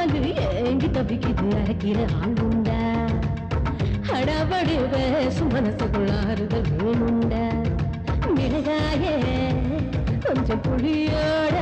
தகு ஏங்கி தவிக்குது அரைக்கிற ஆள் உண்டா? அடபடுவ சுமனசுக்குள்ளாறுதல் வேணுண்டா? மிளகாய கொஞ்சம் புளியோட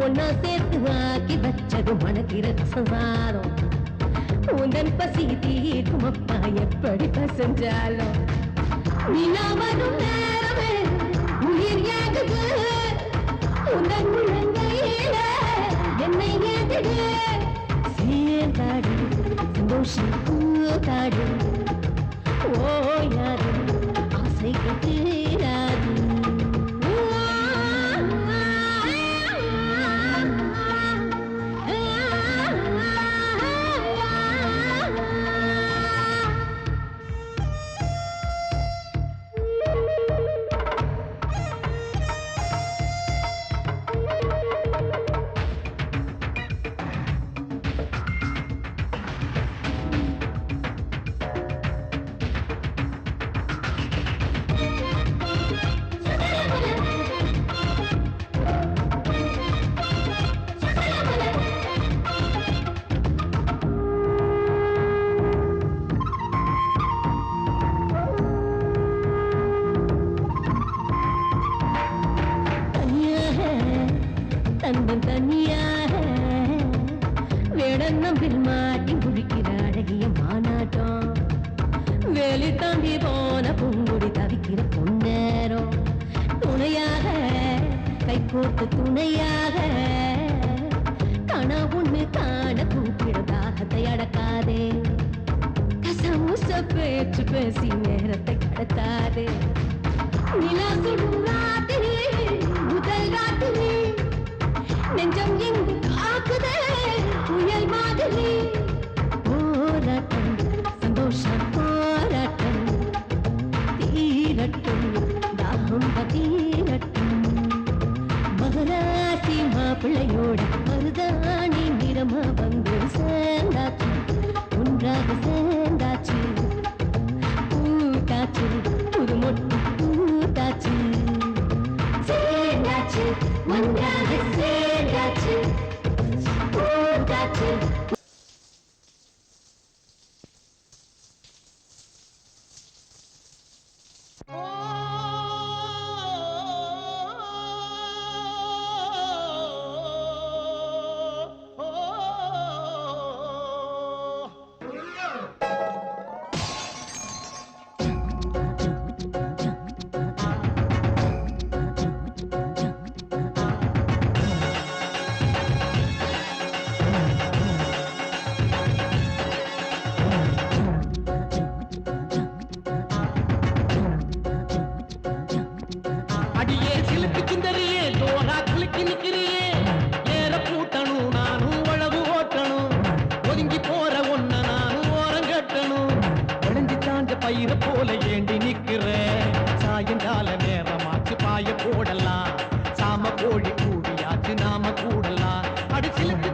ஒன்னா சேர்த்து ஆக்கி வச்சது மனக்கிற ரசவாரம் உந்தன் பசி தீர்க்கும் அப்பா எப்படி பசஞ்சாலும். நிலா வரும் நேரமே உயிர் யாகுது? 不是个大人。物 Thank you.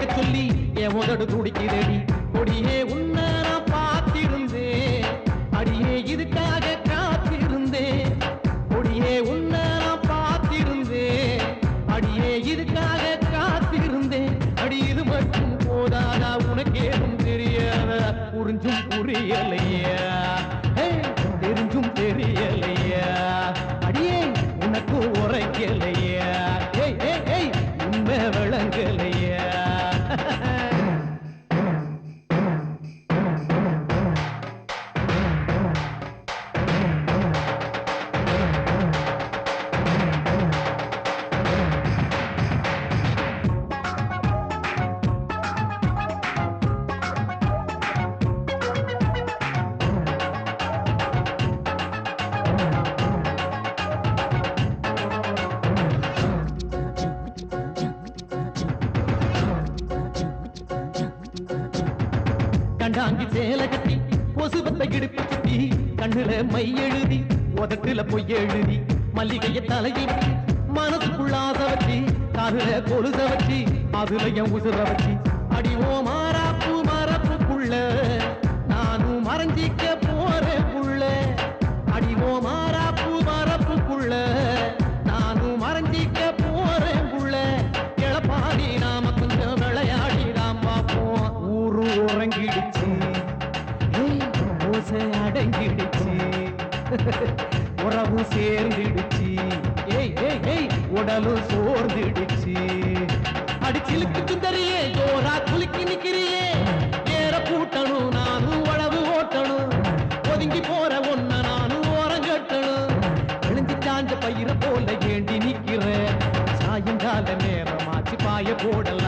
கேட்க சொல்லி என் உதடு துடிக்குதடி கொடியே உன்ன நான் பார்த்திருந்தேன். அடியே இதுக்காக காத்திருந்தேன். கொடியே உன்ன நான் பார்த்திருந்தேன். அடியே இதுக்காக காத்திருந்தேன். அடி இது மட்டும் போதாதா? உனக்கேதும் தெரியாத? புரிஞ்சும் புரியலையா. கண்டாங்கி சேல கட்டி கொசுவத்தை இடுப்பு சுத்தி கண்ணுல மை எழுதி உதட்டுல பொய் எழுதி மல்லிகைய தலையில் மனசுக்குள்ளாத வச்சு காதுல கொழுத வச்சு அதுல என் உசுர வச்சு. அடிவோ மாறாப்பு மரப்புக்குள்ள நானும் மறைஞ்சிக்க போறேன் புள்ள. அடிவோ மாறாப்பு மரப்புக்குள்ள நானும் மறைஞ்சிக்க போறேன் புள்ள. எழப்பாடி நாம கொஞ்சம் விளையாடி நாம் பார்ப்போம். ஊரு உறங்கிடு. உறவு சேர்ந்துடுச்சு. ஏய் ஏய் ஏய். உடலும் சோர்ந்துடுச்சு. அடிச்சிலுக்கு சுந்தரியே ஜோரா குலுக்கி நிக்கிறியே. ஏற பூட்டணும் நானும் உழவு ஓட்டணும். ஒதுங்கி போற ஒன்ன நானும் ஓரங்கட்டணும் விழுந்து சாஞ்ச பயிர போல ஏண்டி நிக்கிற? சாயங்கால நேரமாச்சு பாய போடலாம்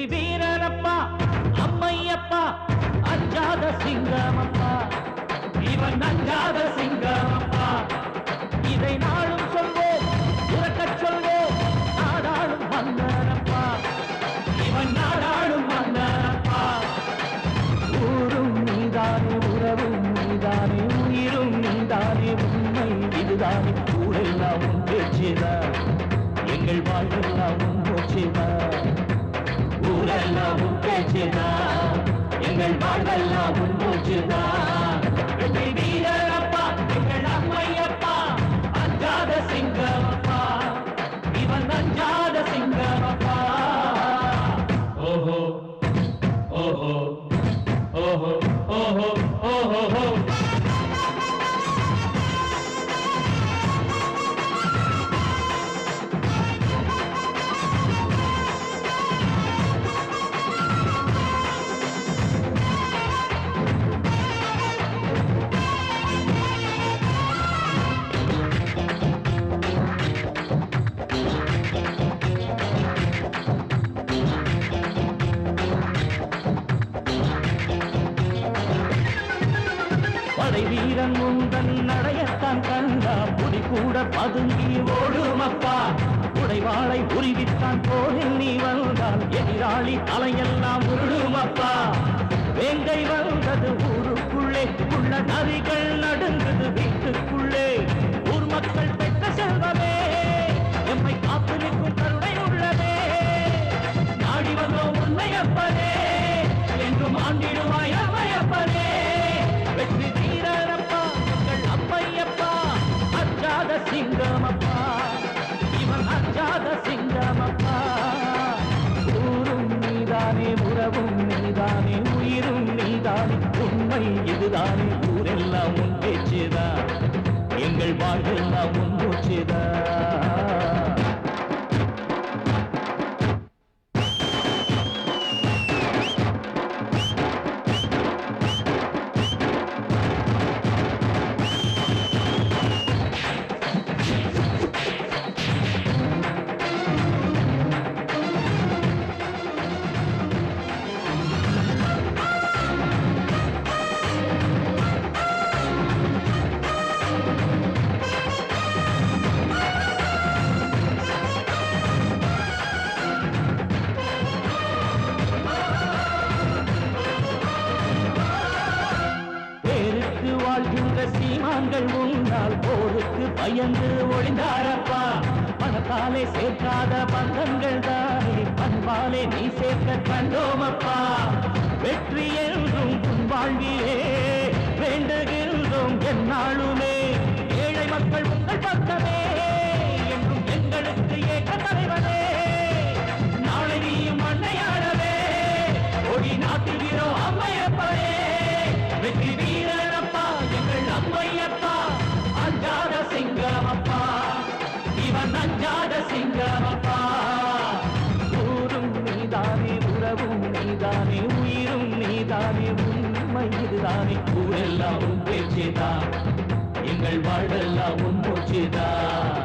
வெற்றி வீரனப்பா அம்மையப்பா அஞ்சாத சிங்கமப்பா. இவன் அஞ்சாத சிங்கமப்பா. இதை நாளும் சொல்வோம் உறக்க சொல்வோம் நாடாளும் மன்னனப்பா இவன் நாடாளும் மன்னனப்பா ஊரும் நீதானே உறவும் நீதானே உயிரும் நீதானே உண்மை இதுதானே. ஊரெல்லாம் உன் பேச்சுதான் எங்கள் வாழ்வெல்லாம் உன் போச்சுதான் மூச்சுதான் எங்கள் வாழ்வெல்லாம் உன் மூச்சுதான் வீரன் முந்தன் நடையத்தான் கண்டா புடி கூட பதுங்கி ஓடுமப்பா. உடைவாளை உருவித்தான் போரில் நீ வந்தால் எதிராளி தலையெல்லாம் உருடுமப்பா. வேங்கை வந்தது ஊருக்குள்ளே உள்ள நரிகள் நடுங்குது வீட்டுக்குள்ளே. ஊர் மக்கள் சீமான்கள் உண்டால் போருக்கு பயந்து ஒளிந்தாரப்பா. பணத்தாலே சேர்க்காத பந்தங்கள் தானே பண்பாலே நீ சேர்க்க கண்டோமப்பா. வெற்றி என்றும் வாழ்விலே வேண்டுகின்றோம் என்னாலுமே ஏழை மக்கள் உங்கள் பக்கமே. நீதானே உயிரும் நீதானே உண்மை இதுதானே. ஊரெல்லாம் உன் பேச்சுதான் எங்கள் வாழ்வெல்லாம் உன் மூச்சுதான்